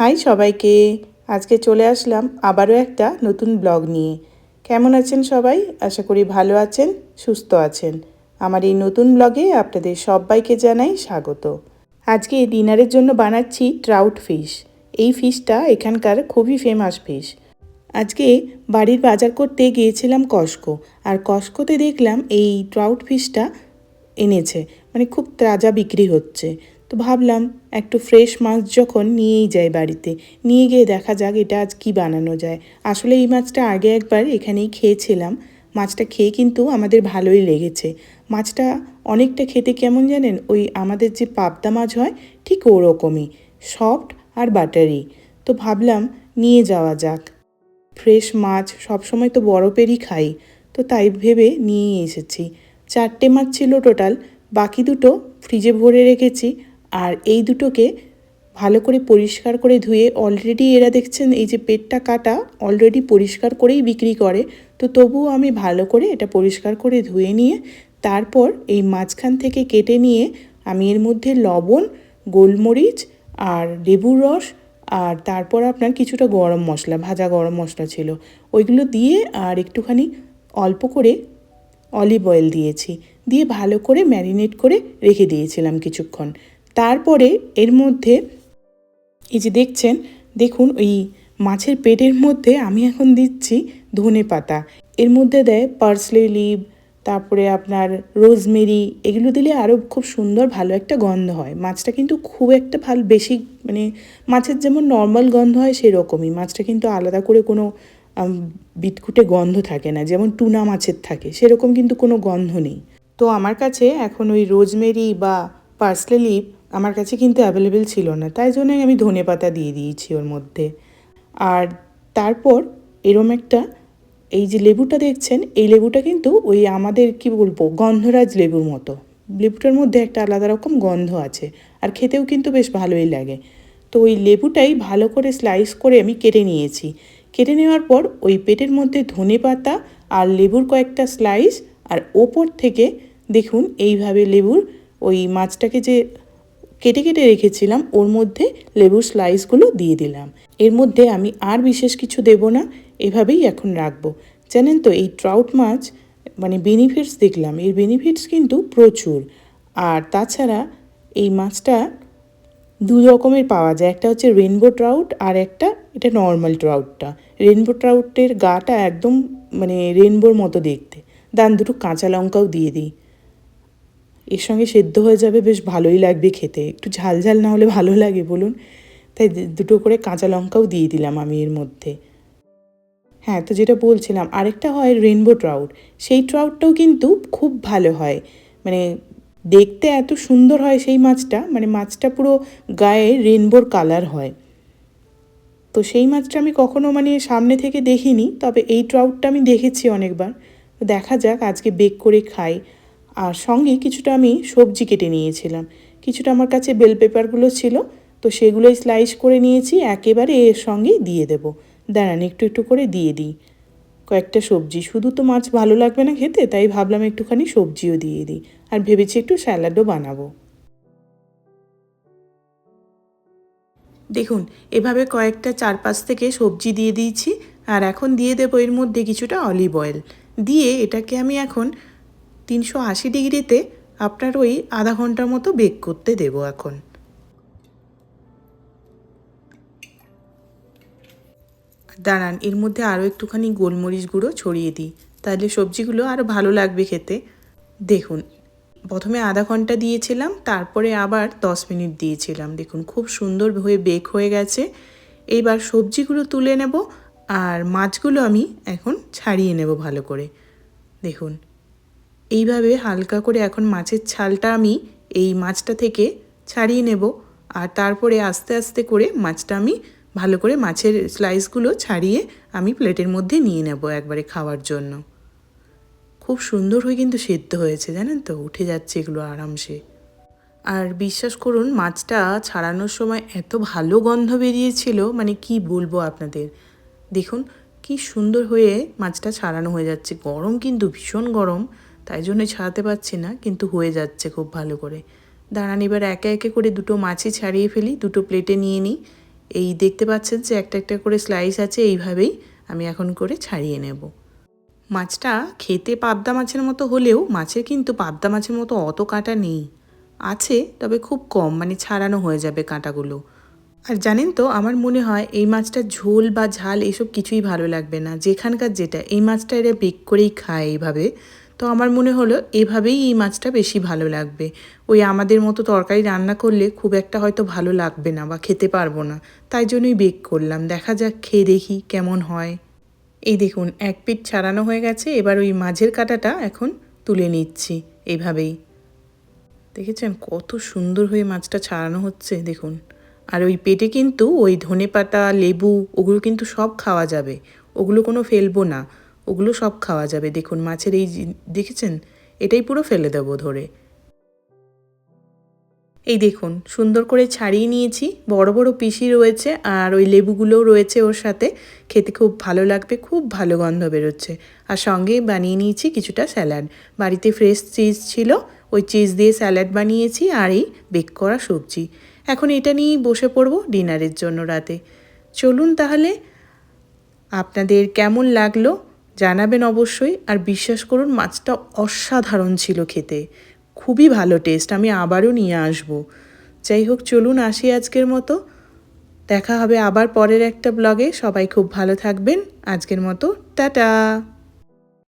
High সবাইকে, আজকে চলে আসলাম আবারও একটা নতুন ব্লগ নিয়ে। কেমন আছেন সবাই? আশা করি ভালো আছেন, সুস্থ আছেন। আমার এই নতুন ব্লগে আপনাদের সবাইকে জানাই স্বাগত। আজকে ডিনারের জন্য বানাচ্ছি ট্রাউট ফিশ। এই ফিশটা এখানকার খুবই ফেমাস ফিশ আজকে বাড়ির বাজার করতে গিয়েছিলাম কস্কো আর কস্কোতে দেখলাম এই ট্রাউট ফিশটা এনেছে। মানে খুব তাজা বিক্রি হচ্ছে। তো ভাবলাম একটু ফ্রেশ মাছ যখন নিয়েই যাই বাড়িতে। নিয়ে গিয়ে দেখা যাক এটা আজ কি বানানো যায়। আসলে এই মাছটা আগে একবার এখানেই খেয়েছিলাম। মাছটা খেয়ে কিন্তু আমাদের ভালোই লেগেছে। মাছটা অনেকটা খেতে কেমন জানেন? ওই আমাদের যে পাবদা মাছ হয়, ঠিক ওরকমই। সফট আর বাটারি তো ভাবলাম নিয়ে যাওয়া যাক। ফ্রেশ মাছ সবসময় তো বরফেরই খাই। তো তাই ভেবে নিয়েই এসেছি। চারটে মাছ ছিল টোটাল বাকি দুটো ফ্রিজে ভরে রেখেছি। আর এই দুটোকে ভালো করে পরিষ্কার করে ধুয়ে অলরেডি এরা দেখছেন এই যে পেটটা কাটা অলরেডি পরিষ্কার করেই বিক্রি করে। তো তবুও আমি ভালো করে এটা পরিষ্কার করে ধুয়ে নিয়ে, তারপর এই মাঝখান থেকে কেটে নিয়ে আমি এর মধ্যে লবণ, গোলমরিচ আর লেবুর রস আর তারপর আপনার কিছুটা গরম মশলা, ভাজা গরম মশলা ছিল। ওইগুলো দিয়ে আর একটুখানি অল্প করে অলিভ অয়েল দিয়েছি। দিয়ে ভালো করে ম্যারিনেট করে রেখে দিয়েছিলাম কিছুক্ষণ। তারপরে এর মধ্যে এই যে দেখছেন, দেখুন ওই মাছের পেটের মধ্যে আমি এখন দিচ্ছি ধনে পাতা। এর মধ্যে দেয় পার্সলে লিভ, তারপরে আপনার রোজমেরি, এগুলো দিলে আরও খুব সুন্দর ভালো একটা গন্ধ হয়। মাছটা কিন্তু খুব একটা ভালো, বেশি মানে মাছের যেমন নর্মাল গন্ধ হয় সেরকমই। মাছটা কিন্তু আলাদা করে কোনো বিটকুটে গন্ধ থাকে না, যেমন টুনা মাছের থাকে, সেরকম কিন্তু কোনো গন্ধ নেই। তো আমার কাছে এখন ওই রোজমেরি বা পার্সলে লিভ আমার কাছে কিন্তু অ্যাভেলেবেল ছিল না, তাই জন্যই আমি ধনে পাতা দিয়ে দিয়েছি ওর মধ্যে। আর তারপর এরম একটা এই যে লেবুটা দেখছেন, এই লেবুটা কিন্তু ওই আমাদের কি বলব, গন্ধরাজ লেবুর মতো। লেবুটার মধ্যে একটা আলাদা রকম গন্ধ আছে, আর খেতেও কিন্তু বেশ ভালোই লাগে। তো ওই লেবুটাই ভালো করে স্লাইস করে আমি কেটে নিয়েছি। কেটে নেওয়ার পর ওই পেটের মধ্যে ধনে পাতা আর লেবুর কয়েকটা স্লাইস আর ওপর থেকে দেখুন এইভাবে লেবুর ওই মাছটাকে যে কেটে কেটে রেখেছিলাম, ওর মধ্যে লেবুর স্লাইসগুলো দিয়ে দিলাম। এর মধ্যে আমি আর বিশেষ কিছু দেব না, এভাবেই এখন রাখব। জানেন তো, এই ট্রাউট মাছ মানে বেনিফিটস দেখলাম, এর বেনিফিটস কিন্তু প্রচুর। আর তাছাড়া এই মাছটা দু রকমের পাওয়া যায়, একটা হচ্ছে রেনবো ট্রাউট আর একটা এটা নর্মাল ট্রাউটটা রেনবো ট্রাউটের গাটা একদম মানে রেনবোর মতো দেখতে। দান দুটো কাঁচা লঙ্কাও দিয়ে দিই। এর সঙ্গে সেদ্ধ হয়ে যাবে, বেশ ভালোই লাগবে খেতে। একটু ঝাল ঝাল না হলে ভালো লাগে, বলুন। তাই দুটো করে কাঁচা লঙ্কাও দিয়ে দিলাম আমি এর মধ্যে। হ্যাঁ তো যেটা বলছিলাম, আরেকটা হয় রেনবো ট্রাউট সেই ট্রাউটটাও কিন্তু খুব ভালো হয়। মানে দেখতে এত সুন্দর হয় সেই মাছটা মানে মাছটা পুরো গায়ে রেনবোর কালার হয়। তো সেই মাছটা আমি কখনো মানে সামনে থেকে দেখিনি, তবে এই ট্রাউটটা আমি দেখেছি অনেকবার। দেখা যাক, আজকে বেক করে খাই। আর সঙ্গে কিছুটা আমি সবজি কেটে নিয়েছিলাম। কিছুটা আমার কাছে বেল পেপারগুলো ছিল, তো সেগুলোই স্লাইস করে নিয়েছি, একেবারে এর সঙ্গেই দিয়ে দেব। দাঁড়ান, একটু একটু করে দিয়ে দিই। কয়েকটা সবজি, শুধু তো মাছ ভালো লাগবে না খেতে, তাই ভাবলাম একটুখানি সবজিও দিয়ে দিই, আর ভেবেছি একটু স্যালাডও বানাবো। দেখুন, এভাবে কয়েকটা চার পাঁচ থেকে সবজি দিয়ে দিয়েছি, আর এখন দিয়ে দেবো এর মধ্যে কিছুটা অলিভ অয়েল দিয়ে এটাকে আমি এখন তিনশো আশি ডিগ্রিতে আপনার ওই আধা ঘণ্টার মতো বেক করতে দেব এখন। দাঁড়ান, এর মধ্যে আরও একটুখানি গোলমরিচ গুঁড়ো ছড়িয়ে দিই, তাহলে সবজিগুলো আরও ভালো লাগবে খেতে। দেখুন, প্রথমে আধা ঘণ্টা দিয়েছিলাম, তারপরে আবার দশ মিনিট দিয়েছিলাম। দেখুন, খুব সুন্দর হয়ে বেক হয়ে গেছে। এইবার সবজিগুলো তুলে নেব, আর মাছগুলো আমি এখন ছাড়িয়ে নেব ভালো করে। দেখুন এইভাবে হালকা করে এখন মাছের ছালটা আমি এই মাছটা থেকে ছাড়িয়ে নেব। আর তারপরে আস্তে আস্তে করে মাছটা আমি ভালো করে মাছের স্লাইসগুলো ছাড়িয়ে আমি প্লেটের মধ্যে নিয়ে নেব একবারে খাওয়ার জন্য। খুব সুন্দর হয়ে কিন্তু সেদ্ধ হয়েছে, জানেন তো? উঠে যাচ্ছে এগুলো আরামসে। আর বিশ্বাস করুন, মাছটা ছাড়ানোর সময় এত ভালো গন্ধ বেরিয়েছিল মানে কি বলব আপনাদের? দেখুন, কি সুন্দর হয়ে মাছটা ছাড়ানো হয়ে যাচ্ছে। গরম কিন্তু ভীষণ গরম। তাই জন্যই ছাড়াতে পারছি না, কিন্তু হয়ে যাচ্ছে খুব ভালো করে। দাঁড়ান, এবার একে একে করে দুটো মাছই ছাড়িয়ে ফেলি, দুটো প্লেটে নিয়ে নিই। এই দেখতে পাচ্ছেন যে একটা একটা করে স্লাইস আছে, এইভাবেই আমি এখন করে ছাড়িয়ে নেব। মাছটা খেতে পাবদা মাছের মতো হলেও মাছের কিন্তু পাবদা মাছের মতো অত কাঁটা নেই। আছে, তবে খুব কম মানে ছাড়ানো হয়ে যাবে কাঁটাগুলো। আর জানেন তো, আমার মনে হয় এই মাছটা ঝোল বা ঝাল এসব কিছুই ভালো লাগবে না। যেখানকার যেটা, এই মাছটা এরা বেক করেই খায় এইভাবে। তো আমার মনে হলো এভাবেই এই মাছটা বেশি ভালো লাগবে। ওই আমাদের মতো তরকারি রান্না করলে খুব একটা হয়তো ভালো লাগবে না বা খেতে পারব না। তাই জন্যই বেক করলাম। দেখা যাক, খেয়ে দেখি কেমন হয়। এই দেখুন, এক পিঠ ছাড়ানো হয়ে গেছে। এবার ওই মাঝের কাঁটাটা এখন তুলে নিচ্ছি এইভাবেই দেখেছেন কত সুন্দর হয়ে মাছটা ছাড়ানো হচ্ছে, দেখুন। আর ওই পেটে কিন্তু ওই ধনে পাতা লেবু, ওগুলো কিন্তু সব খাওয়া যাবে। ওগুলো কোনো ফেলব না। ওগুলো সব খাওয়া যাবে। দেখুন, মাছের এই দেখেছেন? এটাই পুরো ফেলে দেবো ধরে। এই দেখুন, সুন্দর করে ছাড়িয়ে নিয়েছি। বড় বড় পিসি রয়েছে আর ওই লেবুগুলোও রয়েছে ওর সাথে। খেতে খুব ভালো লাগবে, খুব ভালো গন্ধ বেরোচ্ছে। আর সঙ্গে বানিয়ে নিয়েছি কিছুটা স্যালাড। বাড়িতে ফ্রেশ চিজ ছিল, ওই চিজ দিয়ে স্যালাড বানিয়েছি আর এই বেক করা সবজি। এখন এটা নিয়েই বসে পড়ব ডিনারের জন্য রাতে। চলুন তাহলে, আপনাদের কেমন লাগল জানাবেন অবশ্যই আর বিশ্বাস করুন, মাছটা অসাধারণ ছিল খেতে। খুবই ভালো টেস্ট আমি আবারও নিয়ে আসব। যাই হোক, চলুন আসি আজকের মতো। দেখা হবে আবার পরের একটা ব্লগে সবাই খুব ভালো থাকবেন। আজকের মতো, টাটা!